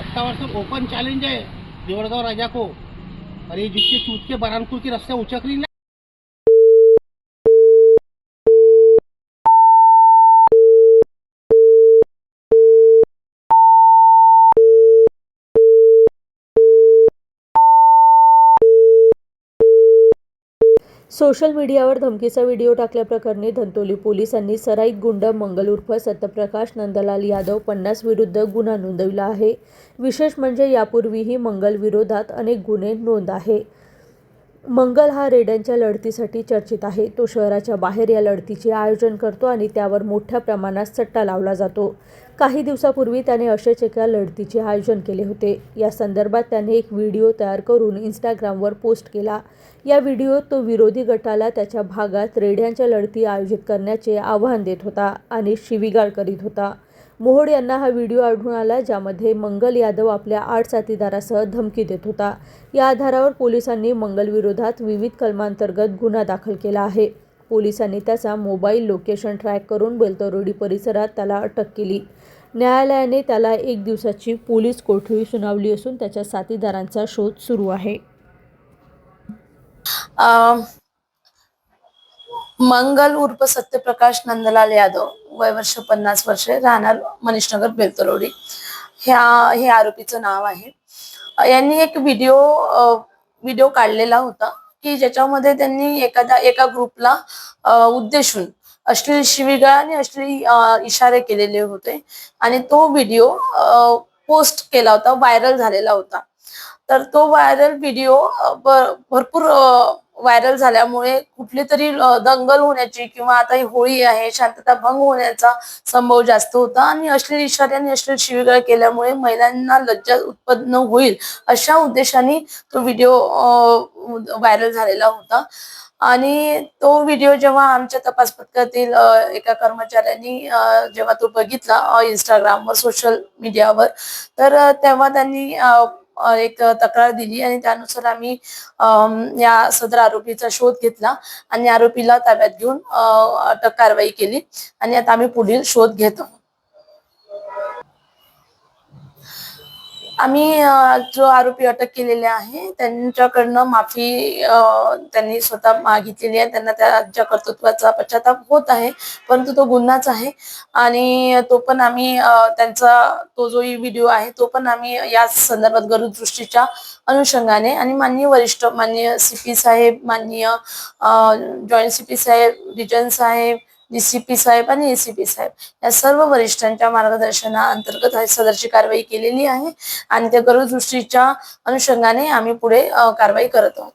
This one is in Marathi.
सत्तावर ओपन चैलेंज है देवड़गांव राजा को और ये जिसके चूत के बरानपुर की रास्ते उचकली ना सोशल मीडियावर धमकीचा व्हिडिओ टाकल्याप्रकरणी धंतोली पोलिसांनी सराईत गुंड मंगल उर्फ सत्यप्रकाश नंदलाल यादव पन्नास विरुद्ध गुन्हा नोंदविला आहे. विशेष म्हणजे यापूर्वीही मंगलविरोधात अनेक गुन्हे नोंद आहे. मंगल हा रेड्यांच्या लढतीसाठी चर्चित आहे. तो शहराच्या बाहेर या लढतीचे आयोजन करतो आणि त्यावर मोठ्या प्रमाणात सट्टा लावला जातो. काही दिवसापूर्वी त्याने अशाच एका लढतीचे आयोजन केले होते. या संदर्भात त्याने एक व्हिडिओ तयार करून इंस्टाग्रामवर पोस्ट केला. या व्हिडिओत तो विरोधी गटाला त्याच्या भागात रेड्यांच्या लढती आयोजित करण्याचे आवाहन देत होता आणि शिवीगाळ करीत होता. मोहोड यांना हा व्हिडिओ आढळून आला ज्यामध्ये मंगल यादव आपल्या आठ साथीदारासह धमकी देत होता. या आधारावर पोलिसांनी मंगलविरोधात विविध कलमांतर्गत गुन्हा दाखल केला आहे. पोलिसांनी त्याचा मोबाईल लोकेशन ट्रॅक करून बेलतरोडी परिसरात त्याला अटक केली. न्यायालयाने त्याला एक दिवसाची पोलीस कोठडी सुनावली असून त्याच्या साथीदारांचा शोध सुरू आहे. मंगल उर्फ सत्यप्रकाश नंदलाल यादव वय वर्ष पन्नास वर्षे राहणार मनीषनगर बेलतरोडी. ह्या हे आरोपीचं नाव आहे. यांनी एक व्हिडिओ व्हिडिओ काढलेला होता की ज्याच्यामध्ये त्यांनी एखादा एका ग्रुपला उद्देशून अश्लील शिविगा आणि अश्लील इशारे केलेले होते. आणि तो व्हिडिओ पोस्ट केला होता व्हायरल झालेला होता. तर तो व्हायरल व्हिडिओ भरपूर व्हायरल झाल्यामुळे कुठली तरी दंगल होण्याची किंवा आता ही होळी आहे शांतता भंग होण्याचा संभव जास्त होता आणि अश्लील इशारे आणि अश्लील शिवीगाळ केल्यामुळे महिलांना लज्जा उत्पन्न होईल अशा उद्देशाने तो व्हिडिओ व्हायरल झालेला होता. आणि तो व्हिडिओ जेव्हा आमच्या तपास पथकातील एका कर्मचाऱ्यांनी जेव्हा तो बघितला इंस्टाग्रामवर सोशल मीडियावर तर तेव्हा त्यांनी एक तक्रार दिली आणि त्यानुसार आम्ही या सदर आरोपीचा शोध घेतला आणि आरोपीला ताब्यात घेऊन अटक कारवाई केली आणि आता आम्ही पुढील शोध घेतो आम्ही जो आरोपी अटक केलेले आहे त्यांच्याकडनं माफी त्यांनी स्वतः मागितलेली आहे. त्यांना त्याच्या कर्तृत्वाचा पश्चाताप होत आहे परंतु तो गुन्हाच आहे. आणि तो पण आम्ही त्यांचा तो जो व्हिडिओ आहे तो पण आम्ही या संदर्भात गरुदृष्टीच्या अनुषंगाने आणि माननीय वरिष्ठ माननीय सीपी साहेब माननीय जॉईंट सीपी साहेब रिजन साहेब डीसीपी साहेब आणि एसीपी साहेब. या सर्व वरिष्ठांच्या मार्गदर्शनाअंतर्गत ही सदरची कारवाई केलेली आहे आणि त्या गरजदृष्टीच्या अनुषंगाने आम्ही पुढे कारवाई करत आहोत.